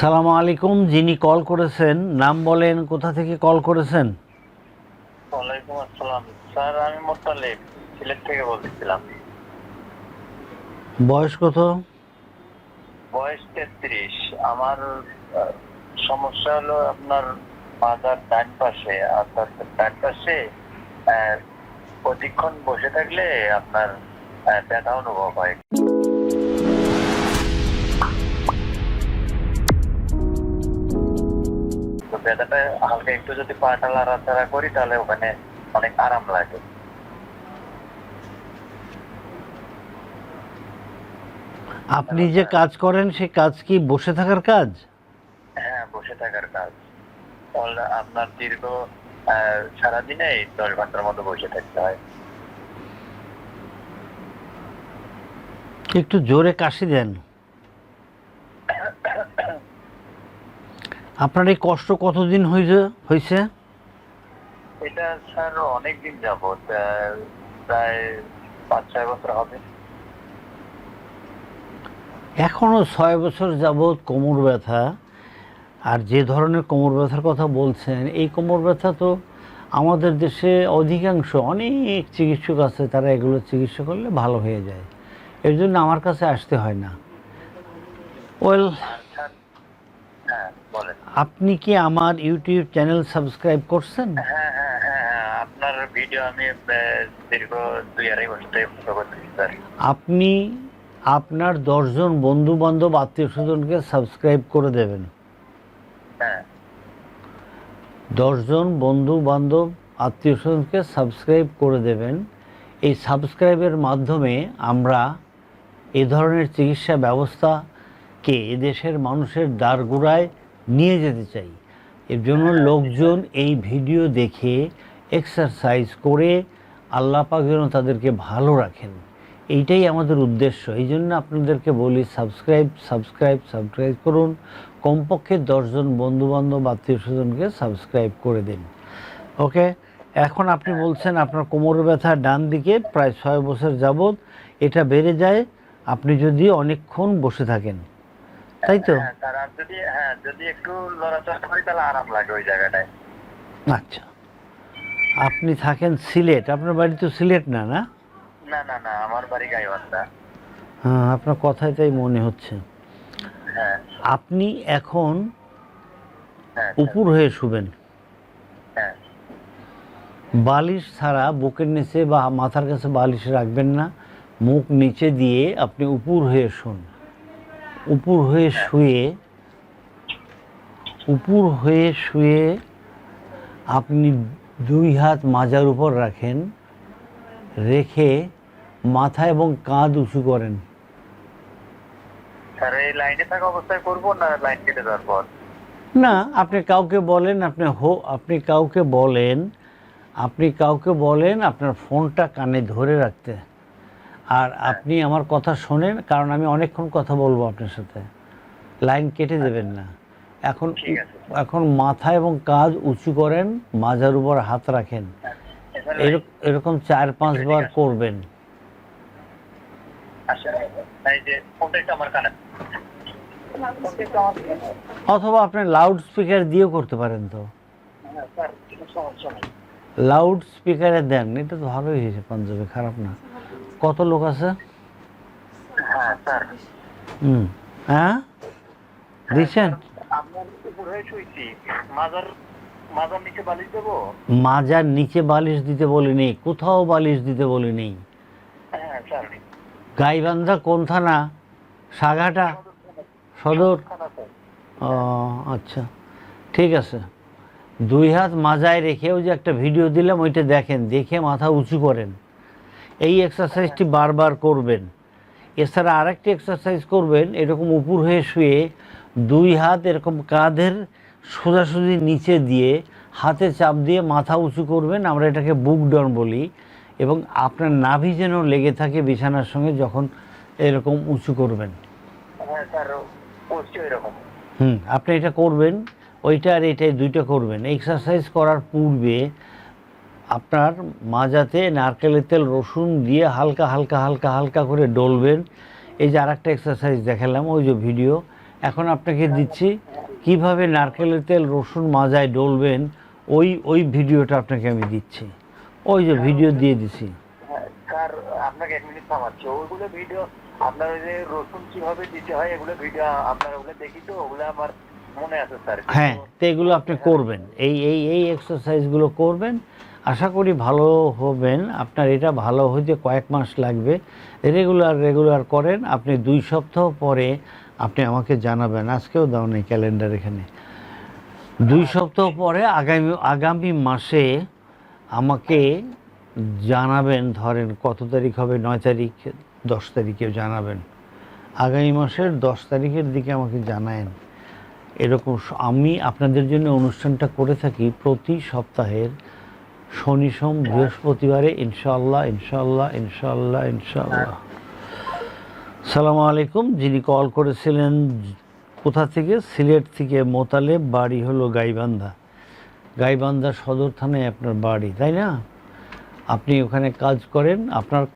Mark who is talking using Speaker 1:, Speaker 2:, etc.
Speaker 1: সালামু আলাইকুম যিনি কল করেছেন নাম বলেন কোথা থেকে কল করেছেন?
Speaker 2: ওয়ালাইকুম আসসালাম। স্যার আমি মোত্তালেব সিলেট থেকে বলতেছিলাম।
Speaker 1: বয়স কত?
Speaker 2: বয়স তেত্রিশ। আমার সমস্যা হলো আপনার মাথার ডান পাশে। অর্থাৎ ডান পাশে অধিকক্ষণ বসে থাকলে আপনার ব্যথা অনুভব হয়। ব্যথাটা হালকা একটু যদি পাটা লাড়াচাড়া করি তাহলে ওখানে অনেক আরাম লাগে।
Speaker 1: আপনি যে কাজ করেন সে কাজ কি বসে থাকার কাজ?
Speaker 2: হ্যাঁ বসে থাকার কাজ। All- আপনার দীর্ঘ সারাদিনে দশ ঘণ্টার মতো বসে থাকতে হয়।
Speaker 1: একটু জোরে কাশি দেন। আপনার এই কষ্ট কতদিন হয়েছে হয়েছে
Speaker 2: এটা স্যার অনেকদিন যাবত আহ, প্রায় পাঁচ ছয় বছর হবে।
Speaker 1: এখনও ছয় বছর যাবৎ কোমর ব্যথা আর যে ধরনের কোমর ব্যথার কথা বলছেন এই কোমর ব্যথা তো আমাদের দেশে অধিকাংশ অনেক চিকিৎসক আছে তারা এগুলো চিকিৎসা করলে ভালো হয়ে যায়। এর জন্য আমার কাছে আসতে হয় না। ওয়েল
Speaker 2: হ্যাঁ।
Speaker 1: আপনি কি আমার ইউটিউব চ্যানেল সাবস্ক্রাইব করছেন?
Speaker 2: হ্যাঁ হ্যাঁ হ্যাঁ হ্যাঁ আপনার ভিডিও আমি দীর্ঘ দুই আড়াই বছর থেকে ফলো করতেছি স্যার।
Speaker 1: আপনি আপনার দশজন বন্ধু বান্ধব আত্মীয় স্বজনকে সাবস্ক্রাইব করে দেবেন।
Speaker 2: হ্যাঁ।
Speaker 1: দশজন বন্ধু বান্ধব আত্মীয় স্বজনকে সাবস্ক্রাইব করে দেবেন। এই সাবস্ক্রাইবের মাধ্যমে আমরা এ ধরনের চিকিৎসা ব্যবস্থাকে এদেশের মানুষের দ্বারগোড়ায় নিয়ে যেতে চাই। এর জন্য লোকজন এই ভিডিও দেখে এক্সারসাইজ করে আল্লাহ পাক যেন তাদেরকে ভালো রাখেন। এইটাই আমাদের উদ্দেশ্য। এই জন্য আপনাদেরকে বলি সাবস্ক্রাইব সাবস্ক্রাইব সাবস্ক্রাইব করুন। কমপক্ষে দশজন বন্ধুবান্ধব আত্মীয় স্বজনকে সাবস্ক্রাইব করে দিন। ওকে এখন আপনি বলছেন আপনার কোমর ব্যথা ডান দিকে, প্রায় ছয় বছর যাবৎ এটা বেড়ে যায়। আপনি যদি অনেকক্ষণ বসে থাকেন তাই তো?
Speaker 2: হ্যাঁ যদি হ্যাঁ যদি একটু লড়াচড়া করি তাহলে আরাম লাগে ওই জায়গাটায়।
Speaker 1: আচ্ছা। আপনি থাকেন সিলেট। আপনার বাড়ি তো সিলেট না না?
Speaker 2: না না না আমার বাড়ি গাইবান্ধা।
Speaker 1: হ্যাঁ আপনার কথাই তাই মনে হচ্ছে।
Speaker 2: হ্যাঁ।
Speaker 1: আপনি এখন
Speaker 2: হ্যাঁ
Speaker 1: উপর হয়ে শুবেন।
Speaker 2: হ্যাঁ।
Speaker 1: বালিশ ছাড়া বুকের নিচে বা মাথার কাছে বালিশ রাখবেন না। মুখ নিচে দিয়ে আপনি উপর হয়ে শুন। উপর হয়ে শুয়ে উপর হয়ে শুয়ে আপনি দুই হাত মাজার উপর রাখেন রেখে মাথা এবং কাঁধ উঁচু করেন।
Speaker 2: স্যার এই লাইনে থাকা অবস্থায় করব না লাইন কেটে যাওয়ার পর?
Speaker 1: না আপনি কাউকে বলেন আপনি হো আপনি কাউকে বলেন আপনি কাউকে বলেন আপনার ফোনটা কানে ধরে রাখতে। আর আপনি আমার কথা শোনেন কারণ আমি অনেকক্ষণ কথা বলব আপনার সাথে। লাইন কেটে দেবেন না। এখন এখন মাথা এবং কাজ উঁচু করেন মাজার উপর হাত রাখেন।
Speaker 2: এখানে
Speaker 1: এরকম চার পাঁচবার করবেন। অথবা আপনি লাউড স্পিকার দিয়েও করতে পারেন তো।
Speaker 2: হ্যাঁ,
Speaker 1: লাউড স্পিকারে দেন এটা তো ভালোই হয়েছে পাঞ্জাবে খারাপ না। কত লোক আছে?
Speaker 2: হ্যাঁ স্যার।
Speaker 1: হুম। হ্যাঁ? দিচ্ছেন?
Speaker 2: হয়ে শুয়েছি মাজার নিচে বালিশ
Speaker 1: দিতে বলিনি কোথাও বালিশ দিতে বলিনি।
Speaker 2: হ্যাঁ
Speaker 1: গাইবান্ধা কোন থানা? সাঘাটা? সদর? ও আচ্ছা। ঠিক আছে। দুই হাত মাজায় রেখেও যে একটা ভিডিও দিলাম ওইটা দেখেন দেখে মাথা উঁচু করেন। এই এক্সারসাইজটি বারবার করবেন। এছাড়া আরেকটি এক্সারসাইজ করবেন এরকম উপর হয়ে শুয়ে দুই হাত এরকম কাঁধের সোজাসুজি নিচে দিয়ে হাতে চাপ দিয়ে মাথা উঁচু করবেন আমরা এটাকে বুক ডন বলি এবং আপনার নাভি যেন লেগে থাকে বিছানার সঙ্গে যখন এরকম উঁচু করবেন।
Speaker 2: হ্যাঁ
Speaker 1: হুম আপনি এটা করবেন ওইটা আর এটাই দুইটা করবেন। এক্সারসাইজ করার পূর্বে আপনার মাজাতে নারকেলের তেল, রসুন দিয়ে হালকা হালকা হালকা হালকা করে ডলবেন। এই যে আরেকটা এক্সারসাইজ দেখালাম, ওই যে ভিডিও এখন আপনাকে দিচ্ছি কীভাবে নারকেলের তেল, রসুন মাজায় ডলবেন, ওই ওই ভিডিওটা আপনাকে আমি দিচ্ছি। ওই যে ভিডিও দিয়ে দিছি।
Speaker 2: স্যার, আপনাকে এক মিনিট ওইগুলো ভিডিও আপনার যে রসুন কীভাবে দিতে হয়, এগুলো ভিডিও আপনার ওগুলো দেখি তো, ওগুলো আমার
Speaker 1: হ্যাঁ তো এগুলো আপনি করবেন। এই এই এই এক্সারসাইজগুলো করবেন। আশা করি ভালো হবেন। আপনার এটা ভালো হইতে কয়েক মাস লাগবে। রেগুলার রেগুলার করেন। আপনি দুই সপ্তাহ পরে আপনি আমাকে জানাবেন। আজকেও দাও নেই ক্যালেন্ডার এখানে। দুই সপ্তাহ পরে আগামী আগামী মাসে আমাকে জানাবেন। ধরেন কত তারিখ হবে? নয় তারিখ দশ তারিখে জানাবেন। আগামী মাসের দশ তারিখের দিকে আমাকে জানায়েন। এরকম আমি আপনাদের জন্য অনুষ্ঠানটা করে থাকি প্রতি সপ্তাহের শনি সোম বৃহস্পতিবারে ইনশাআল্লাহ ইনশাআল্লাহ ইনশাআল্লাহ ইনশাআল্লাহ। সালামু আলাইকুম যিনি কল করেছিলেন কোথা থেকে? সিলেট থেকে মোতালেব বাড়ি হলো গাইবান্ধা। গাইবান্ধা সদর থানায় আপনার বাড়ি তাই না? আপনি ওখানে কাজ করেন আপনার